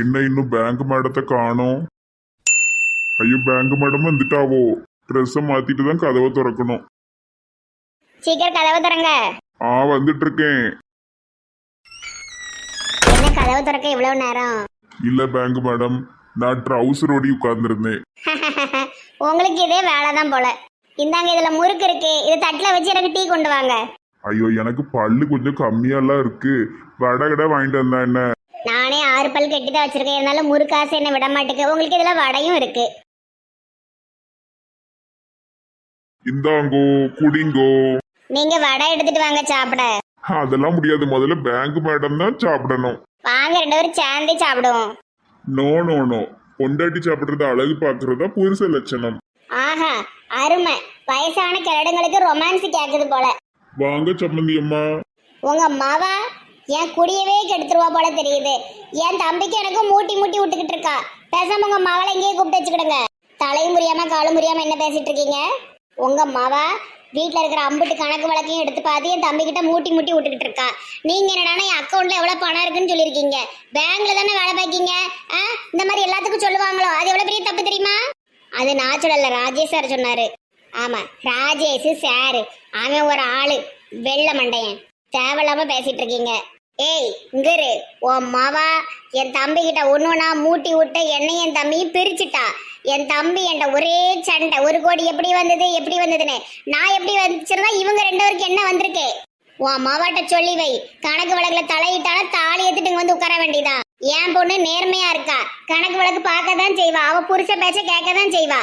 என்ன இன்னும் பேங்க் மேடத்தை காணோம் ஐயோ பேங்க் மேடம் வந்துட்டாவோ ட்ரெஸ்ஸை மாத்திட்டு தான் கதவை திறக்கணும் சீக்கிரம் கதவை திறங்க. ஆ வந்துட்டு இருக்கேன் என்ன கதவு திறக்க இவ்வளவு நேரம் இல்ல பேங்க் மேடம் நான் ட்ரௌசர் ஓடி உட்கார்ந்துருந்தேன் உங்களுக்கு இதே வேலை தான் போல. இந்தாங்க இதுல முறுக்கு இருக்கு. இது தட்டுல வச்சு எனக்கு டீ கொண்டு வாங்க. ஐயோ எனக்கு பல்லு கொஞ்சம் கம்மியாலாம் இருக்கு வடை கடை வாங்கிட்டு வந்தா என்ன நானே ஆறு பல் கட்டி தான் வச்சிருக்கேன். இருந்தாலும் முறுக்காசு என்ன விட மாட்டேங்க. உங்களுக்கு இதுல வடையும் இருக்கு. இந்தாங்கோ குடிங்கோ. நீங்க வடை எடுத்துட்டு வாங்க சாப்பிட. அதெல்லாம் முடியாது. முதல்ல பேங்க் மேடம் தான் சாப்பிடணும். வாங்க ரெண்டு பேரும் சேர்ந்தே சாப்பிடுவோம். நோ நோ நோ பொண்டாட்டி சாப்பிடுறது அழகு பாக்குறதா புருஷ லட்சணம். ஆஹா அருமை. வயசான கிழடுங்களுக்கு ரொமான்ஸ் கேக்குது போல. வாங்க சம்மந்தி அம்மா உங்க மவா என் குடியவே கெடுத்துருவா போல தெரியுது. என் தம்பிக்கு எனக்கும் மூட்டி மூட்டி விட்டுக்கிட்டு இருக்கா. பேசாம உங்க மகளை எங்கேயே கூப்பிட்டு வச்சுக்கிடுங்க. தலையும் முறியாம காலும் முறியாம என்ன பேசிட்டு இருக்கீங்க? உங்க மவ வீட்டில் இருக்கிற அம்புட்டு கணக்கு வழக்கையும் எடுத்து பார்த்து என் தம்பி கிட்ட மூட்டி மூட்டி விட்டுக்கிட்டு இருக்கா. நீங்க என்னடானா என் அக்கௌண்ட்ல எவ்வளவு பணம் இருக்குன்னு சொல்லியிருக்கீங்க. பேங்க்ல தானே வேலை பார்க்கீங்க ஆ? இந்த மாதிரி எல்லாத்துக்கும் சொல்லுவாங்களோ? அது எவ்வளவு பெரிய தப்பு தெரியுமா? அது நான் சொல்லல ராஜேஷ் சார் சொன்னாரு. ஆமா ராஜேஷ் சார் அவன் ஒரு ஆளு வெள்ள மண்டையன். தேவையில்லாம பேசிட்டு இருக்கீங்க. ஏய் இங்கரு. உன் மாவா என் தம்பி கிட்ட ஒன்று ஒன்றா மூட்டி விட்டு என்னை என் தம்பியும் பிரிச்சுட்டா. என் தம்பி என்கிட்ட ஒரே சண்டை. ஒரு கோடி எப்படி வந்தது எப்படி வந்ததுன்னு. நான் எப்படி வந்துச்சிருந்தா இவங்க ரெண்டு பேருக்கு என்ன வந்திருக்கு? உன் மாவாட்ட சொல்லி வை. கணக்கு வழக்குல தலையிட்டாலும் தாலி எடுத்துட்டு வந்து உட்கார வேண்டியதான் என் பொண்ணு நேர்மையா இருக்கா? கணக்கு வழக்கு பார்க்க தான் செய்வா. அவ புருஷ பேச்ச கேட்க தான் செய்வா.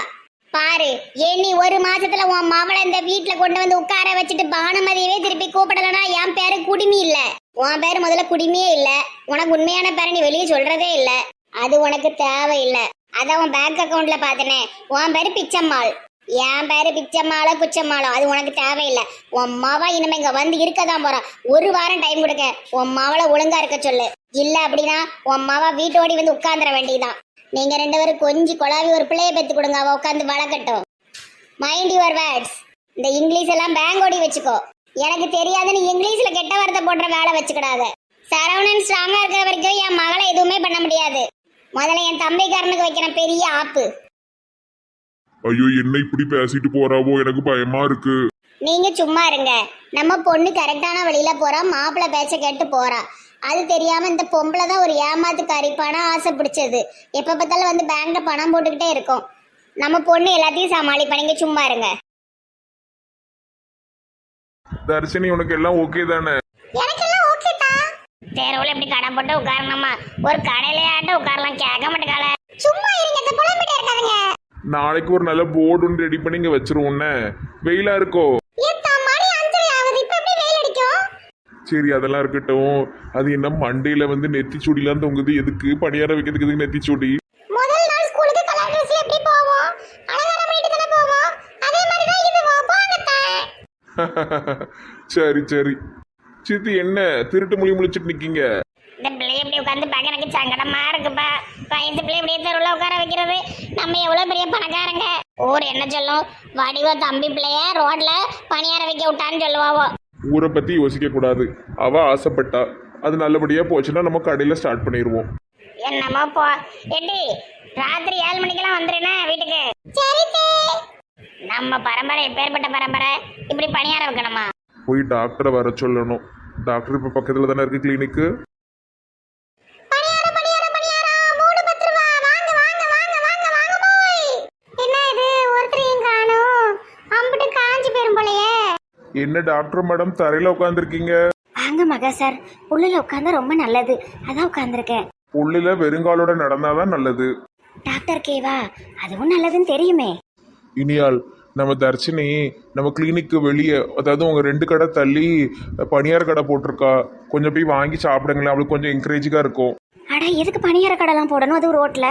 பாரு எண்ணி ஒரு மாசத்துல உன் மாவளை இந்த வீட்டுல கொண்டு வந்து உட்கார வச்சுட்டு பானுமதியவே திருப்பி கூப்பிடலன்னா என் பேரு குடிமி இல்ல. உன் பேர் முதல்ல குடிமையே இல்ல. உனக்கு உண்மையான பேரை நீ வெளியே சொல்றதே இல்ல. அது உனக்கு தேவையில்லை. அத உன் பேங்க் அக்கவுண்ட்ல பாத்தனே. உன் பேரு பிச்சம்மாள். என் பேரு பிச்சம்மாளோ குச்சம்மாளோ? அது உனக்கு தேவையில்லை. உன் மாவா இனிமே இங்க வந்து இருக்கதான் போறான். ஒரு வாரம் டைம் கொடுக்க உன் மாவளை ஒழுங்கா இருக்க சொல்லு. இல்ல அப்படின்னா உன் மாவா வீட்டோடி வந்து உட்கார்ந்துட வேண்டியதான் நீங்க ரெண்டு பேரும் கொஞ்சி குழாவி ஒரு பிள்ளைய பெத்து கொடுங்க. அவ உட்காந்து வளர்க்கட்டும் மைண்ட் யுவர் வேர்ட்ஸ் இந்த இங்கிலீஷ் எல்லாம் பேங்கோடி வச்சுக்கோ. எனக்கு தெரியாதுன்னு இங்கிலீஷ்ல கெட்ட வார்த்தை போடுற வேலை வச்சுக்கிடாத. சரவணன் ஸ்ட்ராங்கா இருக்கிற வரைக்கும் என் மகளை எதுவுமே பண்ண முடியாது. முதல்ல என் தம்பிக்காரனுக்கு வைக்கிற பெரிய ஆப்பு. ஐயோ என்ன இப்படி பேசிட்டு போறாவோ? எனக்கு பயமா இருக்கு. நீங்க சும்மா இருங்க. நம்ம பொண்ணு கரெக்டான வழியில போறா மாப்பிள்ளை பேச்ச கேட்டு போறா. அது தெரியாம இந்த பொம்பளை தான் ஒரு ஏமாத்துக்காரி பணம் ஆசை பிடிச்சது. எப்ப பார்த்தாலும் வந்து பேங்க்ல பணம் போட்டுக்கிட்டே இருக்கும். நம்ம பொண்ணு எல்லாத்தையும் சமாளிப்பா நீங்க சும்மா இருங்க. தர்ஷினி உனக்கு எல்லாம் ஓகே தானே? எனக்கெல்லாம் ஓகே தான் தெருவுல இப்படி கடை போட்டு உட்காரணுமா ஒரு கடையிலையாட்டும் உட்காரலாம் கேட்க மாட்டேங்கால சும்மா இருங்க இந்த புலம்பிட்டே இருக்காதுங்க. நாளைக்கு ஒரு நல்ல போர்டு ஒன்று ரெடி பண்ணி இங்க வச்சிருவோம்னே வெயிலா இருக்கோ? சரி அதெல்லாம் இருக்கட்டும். அது என்ன மண்டையில வந்து நெத்தி சுடிலாம் தொங்குது. எதுக்கு? பணியார வைக்கிறதுக்கு எதுக்கு நெத்தி சுடி முதல் நாள் ஸ்கூலுக்கு கலர் ட்ரெஸ்ல எப்படி போவோம் அலங்காரம் பண்ணிட்டு தானே போவோம் அதே மாதிரி தான் இது போங்க சரி சரி. சித்தி என்ன திருட்டு மொழி முழிச்சிட்டு நிக்கீங்க? இந்த பிள்ளை இப்படி உட்காந்து பார்க்க எனக்கு சங்கடமா இருக்குப்பா. வயசு பிள்ளை இப்படியே தெருவில் உட்கார வைக்கிறது. நம்ம எவ்வளவு பெரிய பணக்காரங்க? ஊர் என்ன சொல்லும்? வடிவ தம்பி பிள்ளைய ரோட்ல பணியார வைக்க விட்டான்னு சொல்லுவாவோ. ஊரை பத்தி யோசிக்க கூடாது அவ ஆசைப்பட்டா. அது நல்லபடியா போச்சுன்னா நம்ம கடையில ஸ்டார்ட் பண்ணிடுவோம். என்னமோ போ. எட்டி ராத்திரி ஏழு மணிக்கெல்லாம் வந்துருனா வீட்டுக்கு? சரி நம்ம பரம்பரை எப்பேற்பட்ட பரம்பரை? இப்படி பணியார வைக்கணுமா? போய் டாக்டரை வர சொல்லணும். டாக்டர் இப்ப பக்கத்துல தானே இருக்கு கிளினிக்கு என்ன டாக்டர் மேடம் தரையில உட்காந்துருக்கீங்க வாங்க மகா சார். உள்ளில் உட்காந்தா ரொம்ப நல்லது. அதான் உட்காந்துருக்கேன் உள்ளில வெறுங்காலோட நடந்தாதான் நல்லது. டாக்டர் கேவா அதுவும் நல்லதுன்னு தெரியுமே. இனியால் நம்ம தர்ஷினி நம்ம கிளினிக்கு வெளியே அதாவது உங்க ரெண்டு கடை தள்ளி பனியார் கடை போட்டிருக்கா? கொஞ்சம் போய் வாங்கி சாப்பிடுங்களேன். அவளுக்கு கொஞ்சம் என்கரேஜிங்காக இருக்கும். அட எதுக்கு பணியார கடைலாம் போடணும்? அது ரோட்ல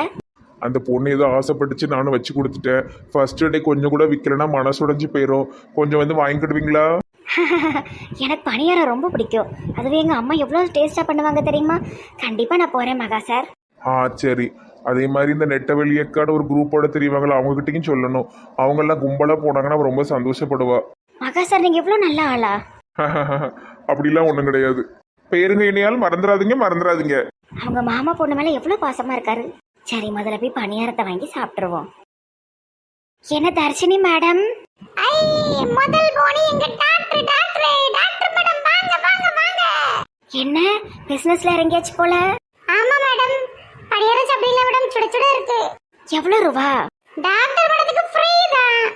அந்த பொண்ணு ஏதோ ஆசைப்பட்டுச்சு நானும் வச்சு கொடுத்துட்டேன். ஃபர்ஸ்ட் டே கொஞ்சம் கூட விற்கலன்னா மனசுடைஞ்சு போயிடும் கொஞ்சம் வந்து வாங்கிக்கிடுவீங்களா? எனக்கு பணியாரம் ரொம்ப பிடிக்கும். அதுவே எங்கள் அம்மா எவ்வளோ டேஸ்ட்டாக பண்ணுவாங்க தெரியுமா? கண்டிப்பாக நான் போகிறேன் மகா சார். ஆ சரி. அதே மாதிரி இந்த நெட்ட வெளியக்காட ஒரு குரூப்போட தெரியவாங்களா அவங்ககிட்டயும் சொல்லணும். அவங்கெல்லாம் கும்பலாக போனாங்கன்னா அவ ரொம்ப சந்தோஷப்படுவா. மகா சார் நீங்கள் எவ்வளோ நல்ல ஆளா? அப்படிலாம் ஒன்றும் கிடையாது. பேருங்க இனியால் மறந்துடாதீங்க மறந்துடாதீங்க. அவங்க மாமா பொண்ணு மேல எவ்வளவு பாசமா இருக்காரு. சரி முதல்ல போய் பணியாரத்தை வாங்கி சாப்பிட்டுருவோம். என்ன தர்ஷினி மேடம்? ஐ முதல் போனி எங்க டாக்டர் டாக்டர் டாக்டர் மேடம். வாங்க வாங்க வாங்க. என்ன? பிசினஸ்ல இறங்கியாச்சு போல? பணியாரம் சாப்பிடல மேடம் சுட சுட இருக்கு. எவ்வளவு ரூபா? டாக்டர் மேடத்துக்கு ஃப்ரீ தான்.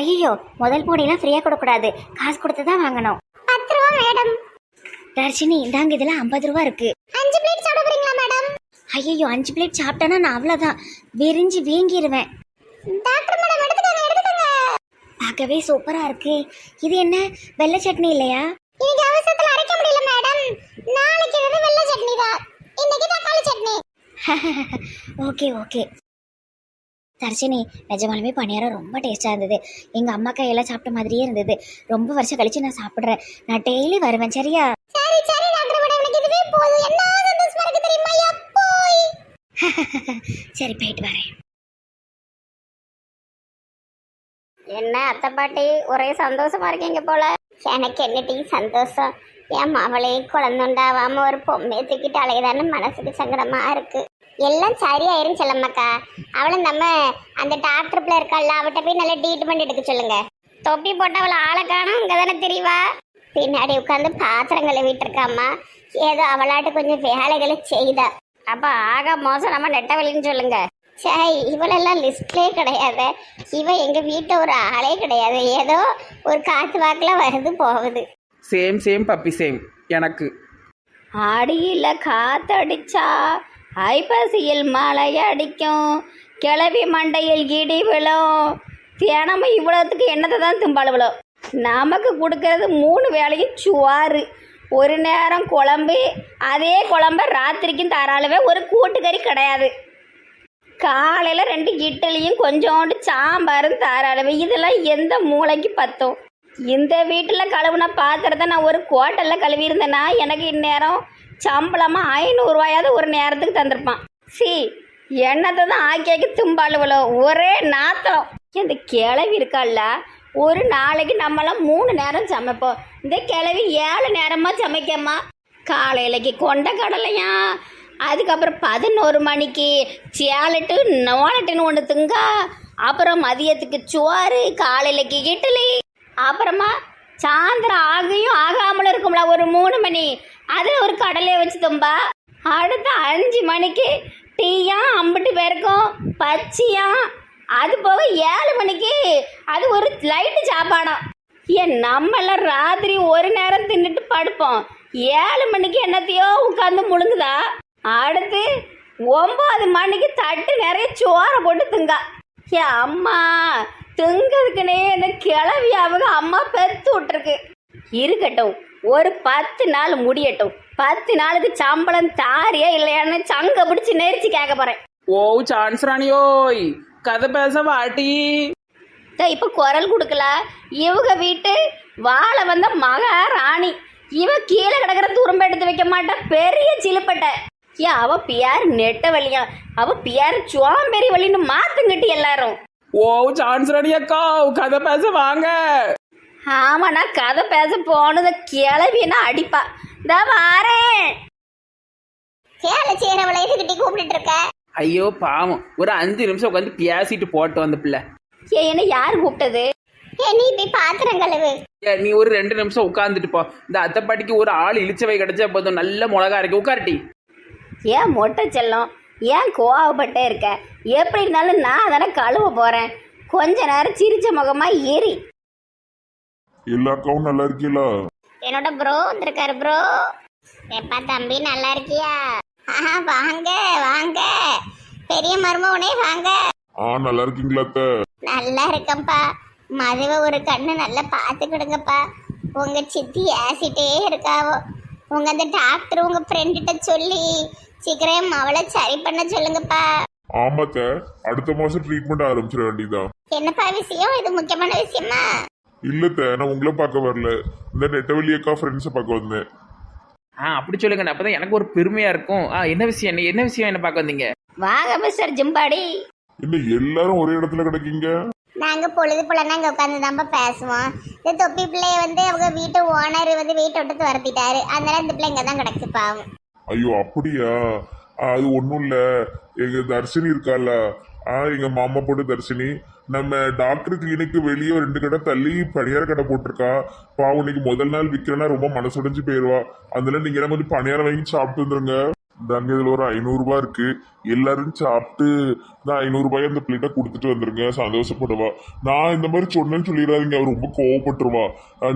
ஐயோ முதல் போனிலாம் ஃப்ரீயா கொடுக்க கூடாது காசு கொடுத்து தான் வாங்கணும். பத்து ரூபா மேடம். தர்ஷினி இந்தாங்க இதுல ஐம்பது ரூபா இருக்கு. அஞ்சு பிளேட் சாப்பிட போறீங்களா மேடம்? ஐயோ அஞ்சு பிளேட் சாப்பிட்டேன்னா நான் அவ்வளவுதான். விரிஞ்சு வீங்கிருவேன். டாக்டர் மேடம் எடுத்துக்கங்க எடுத்துக்கங்க. பார்க்கவே சூப்பரா இருக்கு. இது என்ன வெள்ளை சட்னி இல்லையா? இன்னைக்கு அவசரத்துல அரைக்க முடியல மேடம். நாளைக்கு இது வெள்ளை சட்னி தான் இன்னைக்கு தக்காளி சட்னி. ஓகே ஓகே தர்ஷினி நிஜமாலுமே பணியாரம் ரொம்ப டேஸ்டா இருந்தது. எங்க அம்மா கையெல்லாம் சாப்பிட்ட மாதிரியே இருந்தது. ரொம்ப வருஷம் கழிச்சு நான் சாப்பிடுறேன். நான் டெய்லி வருவேன் சரியா? சரி என்ன போயிட்டு வரேன். என்ன அத்தை பாட்டி? ஒரே சந்தோஷமா இருக்கீங்க போல. எனக்கு என்னட்டி சந்தோஷம்? என் மவளே குழந்தைண்டாவாம ஒரு பொம்மையை தூக்கிட்டு அலையதான்னு மனசுக்கு சங்கடமா இருக்கு. எல்லாம் சரியாயிரும் செல்லம்மாக்கா. அவளை நம்ம அந்த டாக்டர் பிள்ளை இருக்காள்ல அவட்ட போய் நல்லா ட்ரீட்மெண்ட் எடுக்க சொல்லுங்க. தொப்பி போட்டு அவளை ஆளை காணும் இங்கே தானே தெரியவா? பின்னாடி உட்காந்து பாத்திரம் கழுவிட்டுருக்காம்மா ஏதோ அவளாட்டு கொஞ்சம் வேலைகளை செய்தா. அப்ப ஆக மோசம் நம்ம நெட்டவழின்னு சொல்லுங்க. சே இவளெல்லாம் லிஸ்ட்லே கிடையாது. இவ எங்க வீட்டை ஒரு ஆளே கிடையாது. ஏதோ ஒரு காத்து வாக்குல வருது போகுது. சேம் சேம் பப்பி சேம் எனக்கு. அடியில் காத்தடிச்சா ஐப்பசியில் மழை அடிக்கும் கிளவி மண்டையில் இடி விழும். தினமும் இவ்வளோத்துக்கு என்னத்தை தான் திம்பாளுவளோ? நமக்கு கொடுக்கறது மூணு வேளையும் சுவாறு. ஒரு நேரம் குழம்பு அதே குழம்ப ராத்திரிக்கும் தாராளவே ஒரு கூட்டுக்கறி கிடையாது. காலையில் ரெண்டு இட்லியும் கொஞ்சோண்டு சாம்பாரும் தாராளவே. இதெல்லாம் எந்த மூளைக்கு பத்தும்? இந்த வீட்டில் கழுவுன பாத்திரத்தை நான் ஒரு கோட்டலில் கழுவியிருந்தேன்னா எனக்கு இந்நேரம் சம்பளமாக ஐநூறுரூவாயாவது ஒரு நேரத்துக்கு தந்திருப்பான். சி எண்ணத்தை தான் ஆக்கி ஆக்கி ஒரே நாத்தம். இந்த கிளவி இருக்கால்ல ஒரு நாளைக்கு நம்மளாம் மூணு நேரம் சமைப்போம். இந்த கிளவி ஏழு நேரமாக சமைக்கம்மா. காலையிலக்கு கொண்ட கடலையா? அதுக்கப்புறம் பதினோரு மணிக்கு சேலட்டு நோலட்டுன்னு ஒன்று திங்கா. அப்புறம் மதியத்துக்கு சோறு காலையிலக்கு இட்லி. அப்புறமா சாயந்தரம் ஆகியும் ஆகாமலும் இருக்கும்ல ஒரு மூணு மணி. அதில் ஒரு கடலையை வச்சு தும்பா. அடுத்த அஞ்சு மணிக்கு டீயா அம்பிட்டு பேருக்கும் பச்சியா. அது போக ஏழு மணிக்கு அது ஒரு லைட்டு சாப்பாடம். ஏன் நம்மளாம் ராத்திரி ஒரு நேரம் தின்னுட்டு படுப்போம். ஏழு மணிக்கு என்னத்தையோ உட்காந்து முழுங்குதா? அடுத்து ஒம்பது மணிக்கு தட்டு நிறைய சோறை போட்டு திங்கா. ஏ அம்மா திங்கிறதுக்குனே இந்த கிளவி அவங்க அம்மா பெத்து விட்டுருக்கு. இருக்கட்டும் ஒரு பத்து நாள் முடியட்டும். பத்து நாளுக்கு சம்பளம் தாரியா இல்லையான்னு சங்க பிடிச்சி நெரிச்சு கேட்க போறேன். ஓ சான்ஸ் ராணியோய் கதை பேச வாட்டி. இப்போ குரல் கொடுக்கல. இவங்க வீட்டு வாழ வந்த மக ராணி. இவ கீழே கிடக்கிற துரும்ப எடுத்து வைக்க மாட்டா பெரிய சிலுப்பட்டை. ஏ அவ பியார் நெட்ட வழியா. அவ பியார் சுவாம்பெரி வழின்னு மாத்துங்கட்டி எல்லாரும். ஓ சான்ஸ் ராணி அக்கா. கதை பேச வாங்க. ஆமா நான் கதை பேச போனது கிளவினா அடிப்பா. இந்த வாரேன். சேலை செய்யறவளை எதுக்கிட்டி கூப்பிட்டு இருக்க? ஐயோ பாவம். ஒரு அஞ்சு நிமிஷம் உட்காந்து பேசிட்டு போட்டு வந்த பிள்ளை. ஏ என்ன யார் கூப்பிட்டது? ஏ நீ போய் பாத்திரம் கழுவு. நீ ஒரு ரெண்டு நிமிஷம் உட்காந்துட்டு போ. இந்த அத்தைப்பாட்டிக்கு ஒரு ஆள் இழிச்சவை கிடைச்சா போதும். நல்ல மிளகா இருக்கு. உட்காரட்டி. ஏன் மொட்டை செல்லம்? ஏன் கோவப்பட்டே இருக்க? எப்படி இருந்தாலும் நான் தானே கழுவ போறேன். கொஞ்ச நேரம் சிரிச்ச முகமா ஏறி. எல்லா அக்காவும் நல்லா இருக்கீங்களா என்னோட ப்ரோ வந்திருக்காரு ப்ரோ எப்பா தம்பி நல்லா இருக்கியா? ஆஹா வாங்க வாங்க. பெரிய மருமவனே வாங்க. ஆ நல்லா இருக்கீங்களா அத்தை? நல்லா இருக்கேன்ப்பா. மதுவை ஒரு கண்ணு நல்லா பார்த்துக்கிடுங்கப்பா உங்க சித்தி ஏசிட்டே இருக்காவோ. உங்க அந்த டாக்டர் உங்க ஃப்ரெண்டுகிட்ட சொல்லி சீக்கிரம் அவளை சரி பண்ண சொல்லுங்கப்பா. ஆமாத்த அடுத்த மாசம் ட்ரீட்மெண்ட் ஆரம்பிச்சிட வேண்டியதான் என்னப்பா விஷயம்? இது முக்கியமான விஷயமா? இல்லத்த நான் உங்களை பார்க்க வரல. இந்த நெட்டவெளி அக்கா ஃப்ரெண்ட்ஸை பார்க்க வந்தேன். ஆ அப்படி சொல்லுங்க அப்பதான் எனக்கு ஒரு பெருமையா இருக்கும். ஆ என்ன விஷயம்? என்ன என்ன விஷயம் என்ன பார்க்க வந்தீங்க? வாங்க மிஸ்டர் ஜிம்பாடி. என்ன எல்லாரும் ஒரே இடத்துல கிடைக்கீங்க? நாங்க பொழுது புலனா இங்க உட்காந்து தான்ப்பா பேசுவோம். இந்த தொப்பி பிள்ளைய வந்து அவங்க வீட்டு ஓனர் வந்து வீட்டை விட்டு துரத்திட்டாரு. அதனால இந்த பிள்ளை இங்க தான் கிடக்கு பாவம். ஐயோ அப்படியா? அது ஒன்றும் இல்லை. எங்க தர்ஷினி இருக்கால. ஆ எங்க மாமா போட்டு தர்ஷினி. நம்ம டாக்டர் கிளினிக்கு வெளியே ரெண்டு கடை தள்ளி பணியார கடை போட்டிருக்கா. பாவம் இன்னைக்கு முதல் நாள் விற்கிறேன்னா ரொம்ப மனசுடைஞ்சு போயிடுவா அதனால நீங்க என்ன கொஞ்சம் பணியாரம் வாங்கி சாப்பிட்டு வந்துருங்க. தாங்க இதுல ஒரு ஐநூறுரூபா இருக்கு. எல்லாரும் சாப்பிட்டு நான் ஐநூறுரூபாய் அந்த பிள்ளைகிட்ட கொடுத்துட்டு வந்துருங்க. சந்தோஷப்படுவா. நான் இந்த மாதிரி சொன்னேன்னு சொல்லிடாதீங்க. அவர் ரொம்ப கோவப்பட்டுருவா.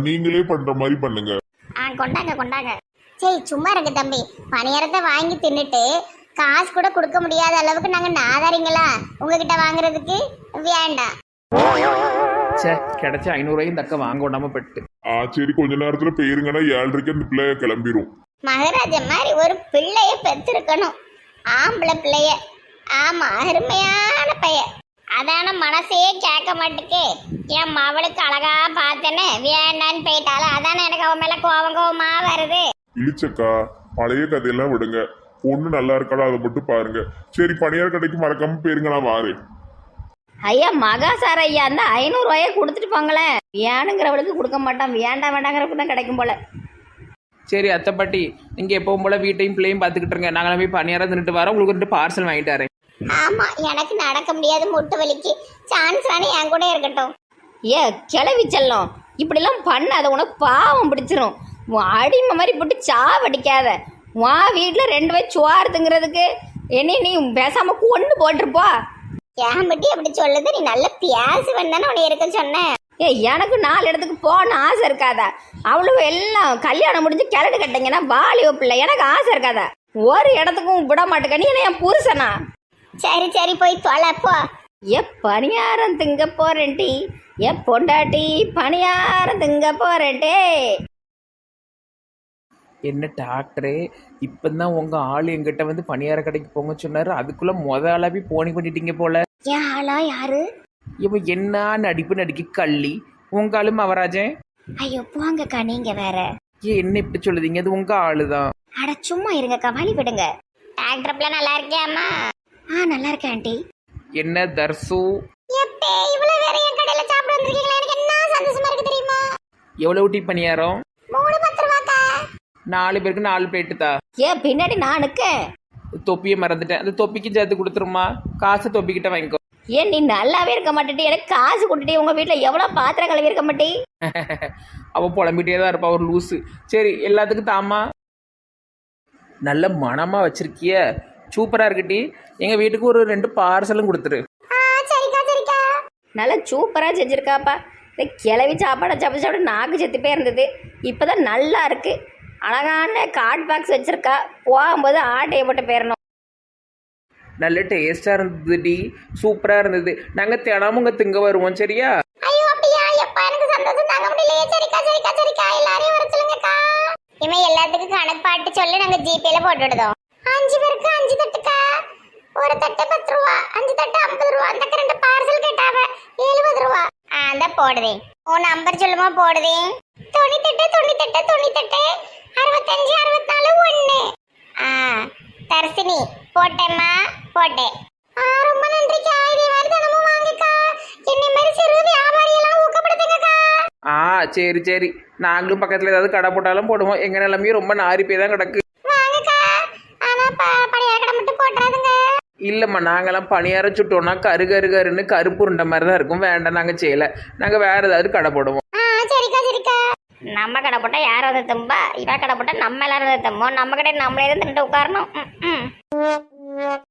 நீங்களே பண்ற மாதிரி பண்ணுங்க. கொண்டாங்க கொண்டாங்க. சரி சும்மா இருக்கு தம்பி. பணியாரத்தை வாங்கி தின்னுட்டு காசு கூட கொடுக்க முடியாத அளவுக்கு நாங்க நாதாரிங்களா? உங்ககிட்ட வாங்குறதுக்கு? வேண்டாம் சே கிடைச்ச ஐநூறுரூவாயும் இந்த அக்கா வாங்க விடாம பெட்டு ஆ சரி கொஞ்ச நேரத்துல போயிருங்கன்னா ஏழரைக்கு அந்த பிள்ளை கிளம்பிரும். மகாராஜ மாதிரி ஒரு பிள்ளைய பெற்றிருக்கணும். ஆம்பளை பிள்ளைய. ஆமா அருமையான பைய. அதான மனசே கேட்க மாட்டுக்கு. என் மவளுக்கு அழகா பார்த்தேன்னு வேண்டான்னு போயிட்டாலும் அதானே எனக்கு அவன் மேல கோவம் கோவமா வருது. இழிச்சக்கா பழைய கதையெல்லாம் விடுங்க. பொண்ணு நல்லா இருக்காளோ அதை மட்டும் பாருங்க. சரி பணியார் கடைக்கு மறக்காம போயிருங்க நான் வாரேன். ஐயா மகா சார் ஐயா அந்த ஐநூறுரூவாயை கொடுத்துட்டு போங்களேன். வேணுங்கிறவளுக்கு கொடுக்க மாட்டான். வேண்டாம் வேண்டாங்கிறவளுக்கு தான் கிடைக்கும் போல. சரி அத்தை பாட்டி நீங்கள் எப்பவும் போல் வீட்டையும் பிள்ளையும் பார்த்துக்கிட்டு இருங்க. நாங்களும் போய் பணியாரம் தின்னுட்டு வரோம். உங்களுக்கு ரெண்டு பார்சல் வாங்கிட்டு வரேன். ஆமா எனக்கு நடக்க முடியாது முட்டு வலிக்கு. சான்ஸ் தானே என் கூட இருக்கட்டும். ஏ கிளவி செல்லம் இப்படிலாம் பண்ணாத உனக்கு பாவம் பிடிச்சிரும். அடிமை மாதிரி போட்டு சாவடிக்காத. உன் வீட்டில் ரெண்டு பேர் சுவாரத்துங்கிறதுக்கு என்ன நீ பேசாம கொண்டு போட்டிருப்பா ஏன் பட்டி அப்படி சொல்லுது நீ நல்ல பியாசுவன் தானே உன்னை இருக்க சொன்னேன் ஏ எனக்கு நாலு இடத்துக்கு போகணும் ஆசை இருக்காதா? அவ்வளவு எல்லாம் கல்யாணம் முடிஞ்சு கிளடு கட்டிங்கன்னா வாலிப பிள்ளை எனக்கு ஆசை இருக்காதா? ஒரு இடத்துக்கும் விட மாட்டேங்க நீ என் புருஷனா? சரி சரி போய் தொலைப்போ ஏ பணியாரம் திங்க போறேன்டி. ஏ பொண்டாட்டி பணியாரம் திங்க போறேன்டே. என்ன டாக்டரே? இப்போ தான் உங்கள் ஆள் எங்கிட்ட வந்து பணியார கடைக்கு போங்க சொன்னார். அதுக்குள்ளே முத ஆளாவே போனி பண்ணிட்டீங்க போல. ஏன் ஆளா யாரு? இவன் என்ன நடிப்பு நடிக்க கள்ளி? உங்க ஆளு மவராஜன் ஐயோ போங்கக்கா நீங்க வேற. ஏன் என்ன இப்படி சொல்லுதீங்க? அது உங்கள் ஆளு தான் அட சும்மா இருங்கக்கா வழி விடுங்க. டாக்டர் பிள்ளை நல்லா இருக்கியாமா ஆ நல்லா இருக்கேன் ஆண்டி. என்ன தர்சு? எப்பே இவ்வளவு வேற என் கடையில சாப்பிட வந்திருக்கீங்களா? எனக்கு என்ன சந்தோஷமா இருக்கு தெரியுமா? எவ்வளோ டீ பணியாரம்? நாலு பேருக்கு நாலு பிளேட்டு தா. ஏ பின்னாடி நான் நிற்கேன் தொப்பியை மறந்துட்டேன். அந்த தொப்பிக்கு சேர்த்து கொடுத்துருமா? காசு தொப்பிக்கிட்ட வாங்கிக்கோ. ஏன் நீ நல்லாவே இருக்க மாட்டேட்டி எனக்கு காசு கொடுத்துட்டு உங்க வீட்டில் எவ்வளோ பாத்திரம் கழுவி இருக்க மாட்டே? அவள் புலம்பிட்டே தான் இருப்பா. ஒரு லூஸு சரி எல்லாத்துக்கும் தாமா நல்ல மனமாக வச்சிருக்கிய. சூப்பராக இருக்குட்டி எங்கள் வீட்டுக்கு ஒரு ரெண்டு பார்சலும் கொடுத்துரு. நல்லா சூப்பராக செஞ்சுருக்காப்பா. இந்த கிளவி சாப்பாடை சாப்பிட்டு சாப்பிட்டு நாக்கு செத்து போயிருந்தது இப்போ தான் நல்லா இருக்கு. அழகான காட் பாக்ஸ் வச்சிருக்கா. போகும்போது ஆட்டையை போட்டு போயிடணும் நல்ல டேஸ்ட்டாக இருந்தது டி சூப்பராக இருந்தது. நாங்கள் தினமும் இங்கே திங்க வருவோம் சரியா? ஐயோ அப்படியா? எப்பா எனக்கு சந்தோஷம் தாங்க முடியலையே. சரிக்கா சரிக்கா சரிக்கா. எல்லாரையும் வர சொல்லுங்கக்கா இவன் எல்லாத்துக்கும் கணக்கு பாட்டு சொல்லி நாங்க ஜிபேல போட்டு விடுதோம். அஞ்சு பேருக்கு அஞ்சு தட்டுக்கா. ஒரு தட்டு பத்து ரூபா அஞ்சு தட்டு ஐம்பது ரூபா. அந்த ரெண்டு பார்சல் கேட்டாவ. எழுபது ரூபா. ஆ அந்த போடுதே. உன் நம்பர் சொல்லுமா போடுதே. தொண்ணூத்தெட்டு தொண்ணூத்தெட்டு தொண்ணூத்தெட்டு அறுபத்தஞ்சு அறுபத்தாலு ஒன்று ஆ தர்சினி போட்டேம்மா போட்டேன் ஆ ரொம்ப நன்றிக்கா. இதே மாதிரி தினமும் வாங்கக்கா. என்னை மாதிரி சிறு வியாபாரியெல்லாம் ஊக்கப்படுத்துங்கக்கா. ஆ சரி சரி. நாங்களும் பக்கத்தில் ஏதாவது கடை போட்டாலும் போடுவோம். எங்கள் நிலமையும் ரொம்ப நாரி போய் தான் கிடக்கு வாங்கக்கா ஆனா ப- பழைய கடை மட்டும் போட்டுறாதுங்க இல்லைம்மா நாங்களாம் பணியாரம் சுட்டோம்னா கரு கரு கருன்னு கருப்பு உருண்டை மாதிரி தான் இருக்கும். வேண்டாம் நாங்கள் செய்யலை. நாங்கள் வேறு ஏதாவது கடை போடுவோம். சரிக்கா சரிக்கா. நம்ம கடை போட்டால் யார் வந்து தும்பா? இவ கடை போட்டால் நம்ம எல்லாரும் வந்து தும்போம் நம்ம கடை நம்மளே தான் தின்ட்டு உட்காரணும்.